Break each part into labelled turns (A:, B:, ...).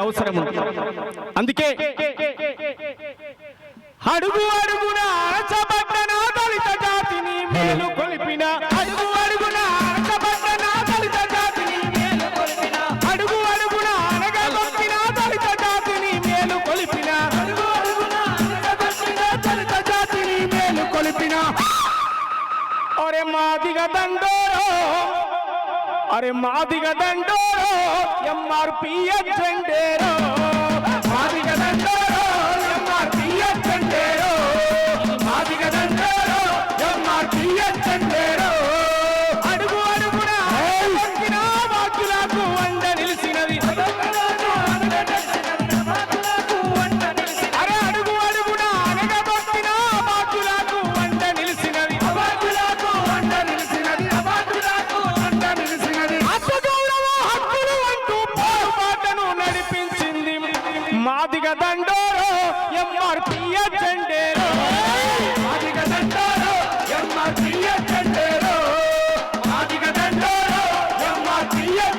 A: అవసరం అందుకే అడుగు అడుగున అరచబడ్డ నా దళిత జాతిని మేలు కొలిపిన. అడుగు అడుగున అరచబడ్డ నా దళిత జాతిని మేలు కొలిపిన. అడుగు అడుగున అనగదొక్కిన దళిత జాతిని మేలు కొలిపిన. అడుగు అడుగున అనగదొక్కిన దళిత జాతిని మేలు కొలిపిన. ఒరే మాదిగ దండోరో అరే మాదిగ దండోరో ఎంఆర్పిఎస్ జెండేరో మాదిగ దండోరో ఎంఆర్పిఎస్ జెండేరో. మాదిగ దండోరో ఎంఆర్పిఎస్ జెండేరో. మాదిగ దండోరో ఎంఆర్పిఎస్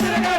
A: തിരഞ്ഞെടുപ്പ്